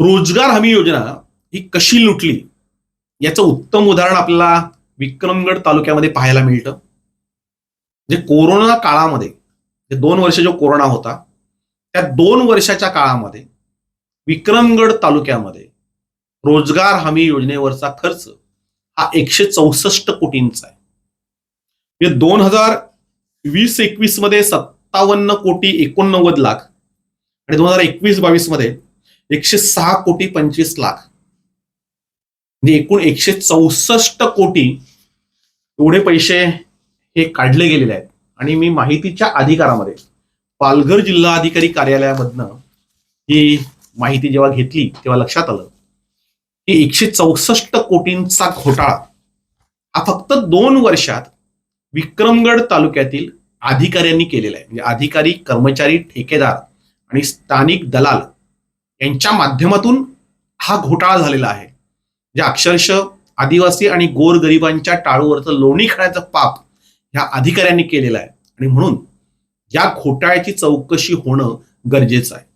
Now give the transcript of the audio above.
रोजगार हमी योजना ही कशी लुटली? याचं उत्तम उदाहरण आपल्याला विक्रमगड तालुक्यामध्ये पाहायला मिळतं. जे कोरोना काळामध्ये जे दोन वर्ष जो कोरोना होता त्या दोन वर्षाच्या काळामध्ये विक्रमगड तालुक्यामध्ये रोजगार हमी योजनेवरचा खर्च हा एकशे चौसष्ट कोटींचा आहे. म्हणजे दोन हजार वीस एकवीसमध्ये सत्तावन्न कोटी एकोणनव्वद लाख आणि दोन हजार एकवीस बावीसमध्ये एकशे सहा कोटी पंचवीस लाख. म्हणजे एकूण एकशे चौसष्ट कोटी एवढे पैसे हे काढले गेलेले आहेत. आणि मी माहितीच्या अधिकारामध्ये पालघर जिल्हा अधिकारी कार्यालयामधनं ही माहिती जेव्हा घेतली तेव्हा लक्षात आलं की एकशे चौसष्ट कोटींचा घोटाळा हा फक्त दोन वर्षात विक्रमगड तालुक्यातील अधिकाऱ्यांनी केलेला आहे. म्हणजे अधिकारी कर्मचारी ठेकेदार आणि स्थानिक दलाल यांच्या माध्यमातून हा घोटाळा झालेला आहे. जे अक्षरशः आदिवासी आणि गोरगरिबांच्या टाळूवरचं लोणी खाण्याचं पाप ह्या अधिकाऱ्यांनी केलेलं आहे. आणि म्हणून या घोटाळ्याची चौकशी होणं गरजेचं आहे.